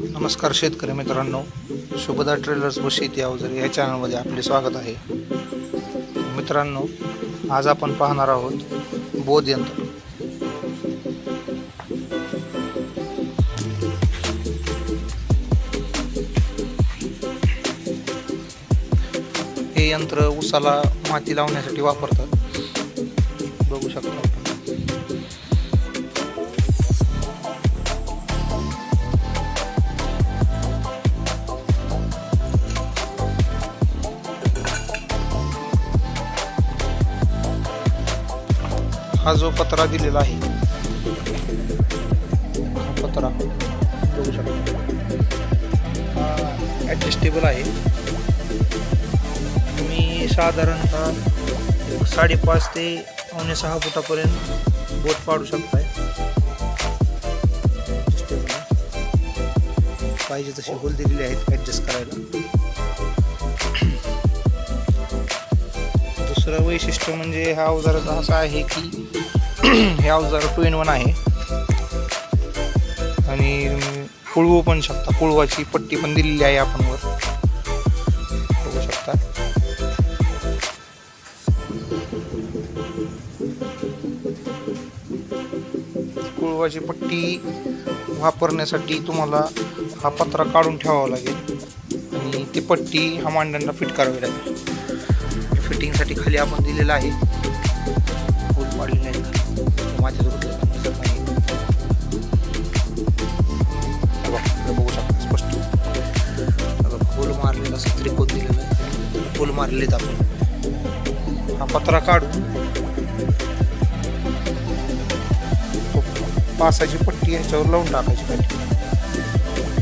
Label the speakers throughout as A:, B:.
A: नमस्कार शेतकरी मित्रांनो. शुभदा ट्रेलर्स व शेती अवजर या चॅनलमध्ये आपले स्वागत आहे. मित्रांनो आज आपण पाहणार आहोत बोध यंत्र. हे यंत्र उसाला माती लावण्यासाठी वापरतात. बघू शकता. हा जो पत्रा दिलेला आहे. हा पत्रा. बघू शकता हा ॲडजस्टेबल आहे. तुम्ही साधारणतः एक साडेपाच ते पावणे सहा फुटापर्यंत बोट पाडू शकताय. आहे. पाहिजे तसे होल दिलेले आहेत ॲडजस्ट करायला. दुसरं वैशिष्ट्य म्हणजे ह्या अवजाराचं असं आहे की हे अवजार टू इन वन आहे. आणि कुळवू पण शकता. पुळवाची पट्टी पण दिलेली आहे आपण वर बघू शकता. कुळवाची पट्टी वापरण्यासाठी तुम्हाला हा पत्रा काढून ठेवावा लागेल. आणि ती पट्टी हा मांड्यांना फिट करावी लागेल. फिटिंगसाठी खाली आपण दिलेलं आहे. फूल पाडलेलं आहे. माझ्या जोडलं दिसत नाही बघू शकता स्पष्ट. असं त्रिकोण आहे. मारलेत आपण. हा पत्रा काढून पासाची पट्टी यांच्यावर लावून टाकायची पट्टी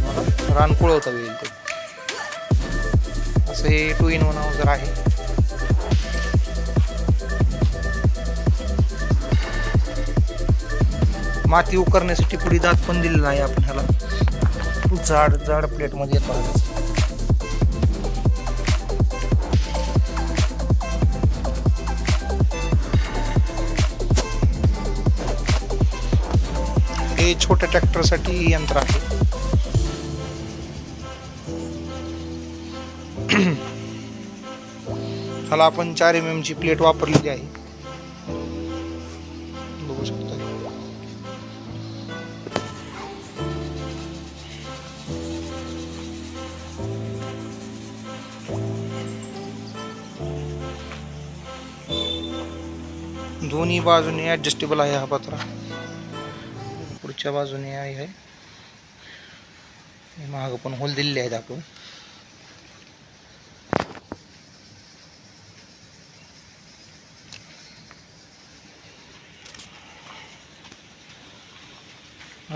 A: मला रान कुळवता येईल ते. असं हे टू इन वन जर आहे माती उकरण्यासाठी पुढे दात पण दिलेला आहे आपण ह्याला जाड जाड प्लेटमध्ये येतो हे छोट्या ट्रॅक्टरसाठी यंत्र आहे. ह्याला आपण चार एम ची प्लेट वापरलेली आहे. बघू शकतो. दोन्ही बाजूने ॲडजस्टेबल आहे हा पत्रा. पुढच्या बाजूने आहे मागं पण होल दिलेले आहेत आपण.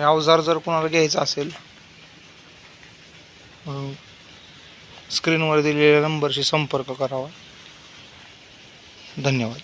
A: अवजार जर कोणाला घ्यायचा असेल स्क्रीनवर दिलेल्या नंबरशी संपर्क करावा. धन्यवाद.